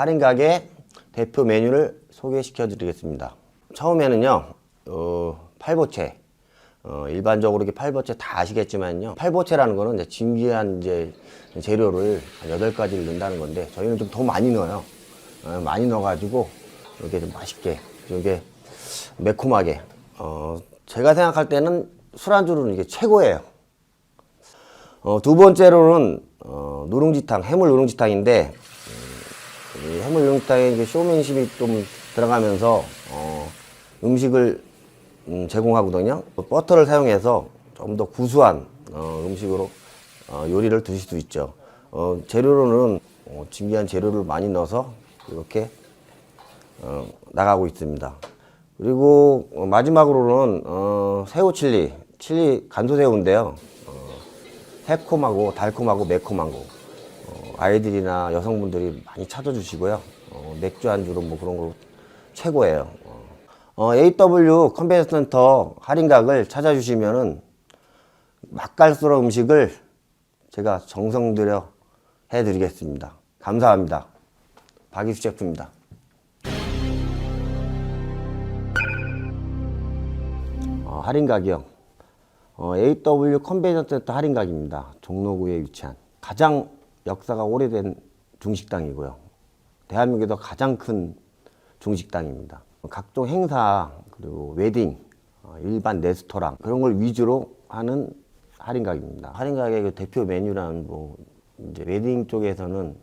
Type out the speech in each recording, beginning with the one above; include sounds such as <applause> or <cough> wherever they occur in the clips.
할인 가게 대표 메뉴를 소개시켜 드리겠습니다. 처음에는요, 어, 팔보채. 어, 일반적으로 이렇게 팔보채 다 아시겠지만요. 팔보채라는 거는 이제 진귀한 이제 재료를 한 8가지를 넣는다는 건데, 저희는 좀 더 많이 넣어요. 어, 많이 넣어가지고, 이렇게 좀 맛있게, 이게 매콤하게. 어, 제가 생각할 때는 술안주로는 이게 최고예요. 어, 두 번째로는 어, 누룽지탕, 해물 누룽지탕인데 해물 누룽지탕에 이제 쇼맨십이 좀 들어가면서 어, 음식을 음, 제공하거든요. 버터를 사용해서 좀 더 구수한 어, 음식으로 어, 요리를 드실 수 있죠. 어, 재료로는 어, 진귀한 재료를 많이 넣어서 이렇게 어, 나가고 있습니다. 그리고 어, 마지막으로는 어, 새우 칠리, 칠리 간소새우인데요. 어, 새콤하고 달콤하고 매콤한 거. 어, 아이들이나 여성분들이 많이 찾아주시고요. 어, 맥주 안주로 뭐 그런 거 최고예요. 어, 어, AW 컨벤션 센터 할인각을 찾아주시면은 맛깔스러운 음식을 제가 정성 들여 해드리겠습니다. 감사합니다. 박이수 셰프입니다. 어, 할인 가격 어, AW 컨벤션 센터 할인 가격입니다. 종로구에 위치한 가장 역사가 오래된 중식당이고요. 대한민국에서 가장 큰 중식당입니다. 각종 행사 그리고 웨딩, 어, 일반 레스토랑 그런 걸 위주로 하는 할인 가격입니다. 할인 가격의 대표 메뉴라는 뭐 이제 웨딩 쪽에서는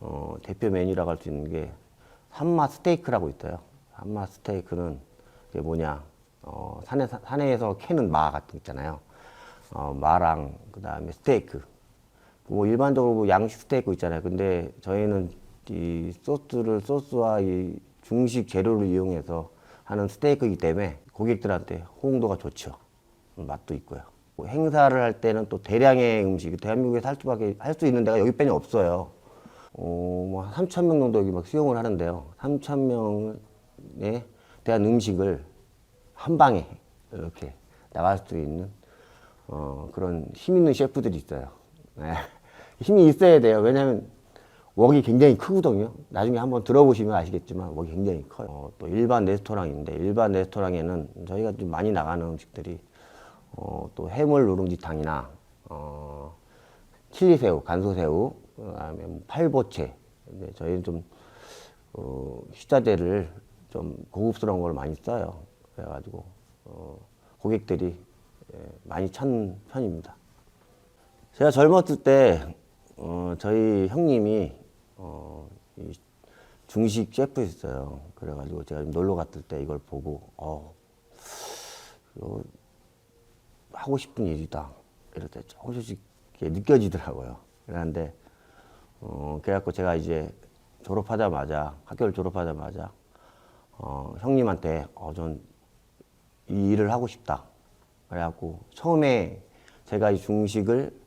어, 대표 메뉴라고 할 수 있는 게 산마 스테이크라고 있어요. 산마 스테이크는 이게 뭐냐? 어, 산에, 산에서 캐는 마 같은 거 있잖아요. 어, 마랑 그다음에 스테이크. 뭐 일반적으로 뭐 양식 스테이크 있잖아요. 근데 저희는 이 소스를 소스와 이 중식 재료를 이용해서 하는 스테이크이기 때문에 고객들한테 호응도가 좋죠. 맛도 있고요. 뭐 행사를 할 때는 또 대량의 음식, 대한민국에서 할 수밖에 할 수 있는 데가 여기뿐이 없어요. 어, 뭐 3천 명 정도 여기 막 수용을 하는데요. 3천 명에 대한 음식을 한 방에 이렇게 나갈 수 있는 어, 그런 힘 있는 셰프들이 있어요. 네. 힘이 있어야 돼요. 왜냐하면 웍이 굉장히 크거든요. 나중에 한번 들어보시면 아시겠지만 웍이 굉장히 커요. 어, 또 일반 레스토랑인데 일반 레스토랑에는 저희가 좀 많이 나가는 음식들이 어, 또 해물 누룽지탕이나 어, 칠리새우, 간소새우, 그다음에 뭐 팔보채. 근데 저희는 좀 어, 식자재를 좀 고급스러운 걸 많이 써요. 그래가지고 어, 고객들이 예, 많이 찾는 편입니다. 제가 젊었을 때 어, 저희 형님이 어, 이 중식 셰프였어요. 그래가지고 제가 좀 놀러 갔을 때 이걸 보고 어, 이거 하고 싶은 일이다. 이럴 때 조금씩 느껴지더라고요. 그런데 어, 그래갖고 제가 이제 졸업하자마자 학교를 졸업하자마자 어, 형님한테 어, 전 이 일을 하고 싶다. 그래갖고 처음에 제가 이 중식을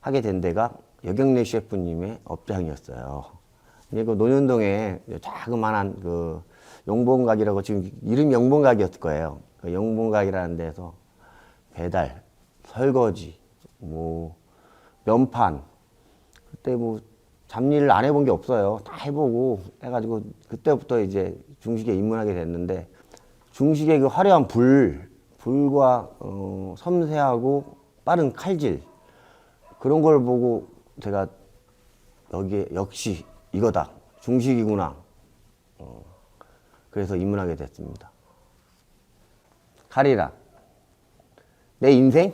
하게 된 데가 여경래 셰프님의 업장이었어요. 근데 그 논현동에 자그마한 그 영봉각이라고 지금 이름이 영봉각이었을 거예요. 그 영봉각이라는 데서 배달, 설거지, 뭐 면판 그때 뭐 잡일을 안 해본 게 없어요. 다 해보고 해가지고 그때부터 이제 중식에 입문하게 됐는데 중식의 그 화려한 불, 불과 어, 섬세하고 빠른 칼질 그런 걸 보고 제가 여기에 역시 이거다 중식이구나. 어, 그래서 입문하게 됐습니다. 칼이라 내 인생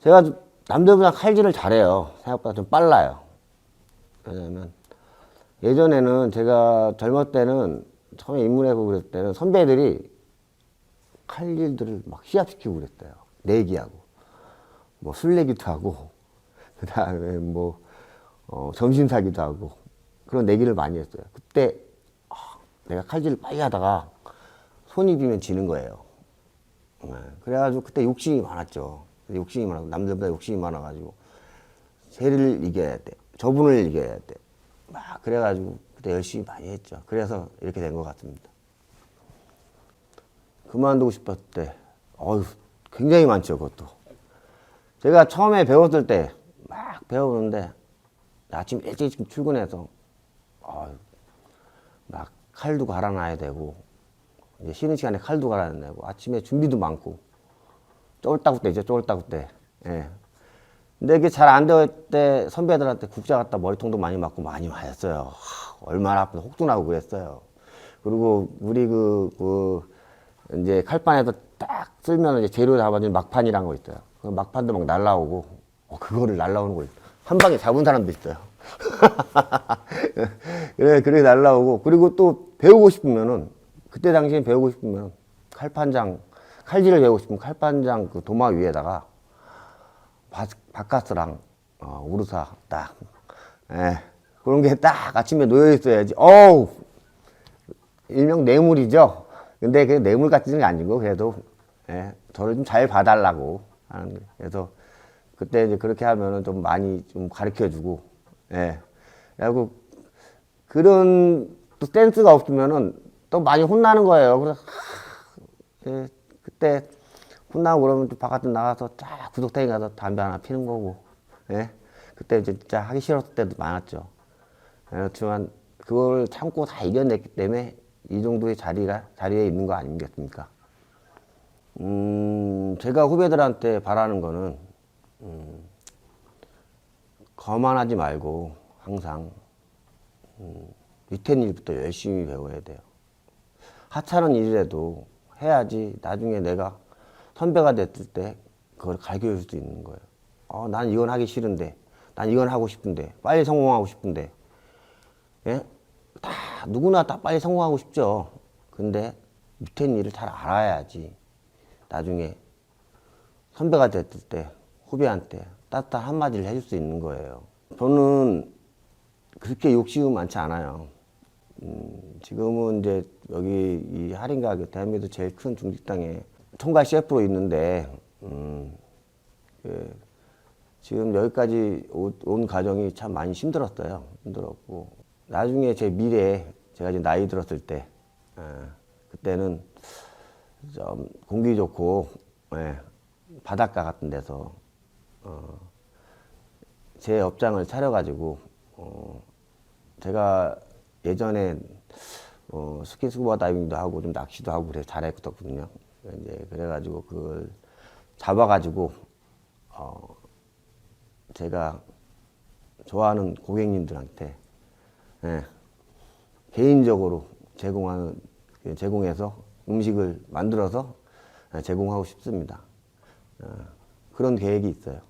제가 좀 남들보다 칼질을 잘해요. 생각보다 좀 빨라요. 왜냐면 예전에는 제가 젊을 때는 처음에 입문해보고 그랬을 때는 선배들이 칼질들을 막 시합시키고 그랬어요. 내기하고 뭐 술래기도 하고 그 다음에 뭐 어, 점심 사기도 하고 그런 내기를 많이 했어요. 그때 아, 내가 칼질을 빨리 하다가 손이 비면 지는 거예요. 네, 그래가지고 그때 욕심이 많았죠. 욕심이 많아 남들보다 욕심이 많아가지고 쟤를 이겨야 돼, 저분을 이겨야 돼. 막 그래가지고 그때 열심히 많이 했죠. 그래서 이렇게 된 것 같습니다. 그만두고 싶었을 때, 어휴, 굉장히 많죠, 그것도. 제가 처음에 배웠을 때, 막 배우는데, 아침 일찍 출근해서, 아, 막 칼도 갈아놔야 되고 이제 쉬는 시간에 칼도 갈아놔야 되고 아침에 준비도 많고 쫄따구 때죠 쫄따구 때. 예. 근데 이게 잘 안 될 때 선배들한테 국자 갖다 머리통도 많이 맞고 많이 맞았어요. 하, 얼마나 아프다 혹도 나고 그랬어요. 그리고 우리 그, 그 이제 칼판에서 딱 쓸면 이제 재료 잡아주는 막판이란 거 있어요. 그 막판도 막 날라오고 어, 그거를 날라오는 거한 방에 잡은 사람도 있어요. <laughs> 그래 그렇게 날라오고 그리고 또 배우고 싶으면은 그때 당시에 배우고 싶으면 칼판장 칼질을 배우고 싶으면 칼판장 그 도마 위에다가 바, 바카스랑 어, 우르사 딱 예, 그런 게 딱 아침에 놓여 있어야지. 어우! 일명 뇌물이죠? 근데 그 뇌물 같은 게 아니고 그래도 예, 저를 좀 잘 봐달라고 하는 게. 그래서 그때 이제 그렇게 하면은 좀 많이 좀 가르쳐 주고 예 그리고 그런 또 센스가 없으면은 또 많이 혼나는 거예요 그래서 하, 예, 그때 혼나고 그러면 또 바깥에 나가서 쫙 구석탱이 가서 담배 하나 피는 거고, 예? 그때 이제 진짜 하기 싫었을 때도 많았죠. 예, 그렇지만 그걸 참고 다 이겨냈기 때문에 이 정도의 자리가, 자리에 있는 거 아니겠습니까? 음, 제가 후배들한테 바라는 거는, 음, 거만하지 말고 항상, 음, 밑에 일부터 열심히 배워야 돼요. 하찮은 일이라도 해야지 나중에 내가 선배가 됐을 때 그걸 가르쳐 줄 수 있는 거예요. 어, 난 이건 하기 싫은데, 난 이건 하고 싶은데, 빨리 성공하고 싶은데, 예? 다, 누구나 다 빨리 성공하고 싶죠. 근데 밑에 일을 잘 알아야지 나중에 선배가 됐을 때 후배한테 따뜻한 한마디를 해줄 수 있는 거예요. 저는 그렇게 욕심은 많지 않아요. 음, 지금은 이제 여기 이 할인가게 대한민국 제일 큰 중식당에 총괄 셰프로 있는데 음, 그 지금 여기까지 오- 온 과정이 참 많이 힘들었어요. 힘들었고 나중에 제 미래에 제가 이제 나이 들었을 때 예, 그때는 좀 공기 좋고 예, 바닷가 같은 데서 어, 제 업장을 차려가지고 어, 제가 예전에 어, 스킨스쿠버 다이빙도 하고 좀 낚시도 하고 그래 잘했거든요. 이제 그래가지고 그걸 잡아가지고 어, 제가 좋아하는 고객님들한테 예, 개인적으로 제공하는 제공해서 음식을 만들어서 제공하고 싶습니다. 어, 그런 계획이 있어요.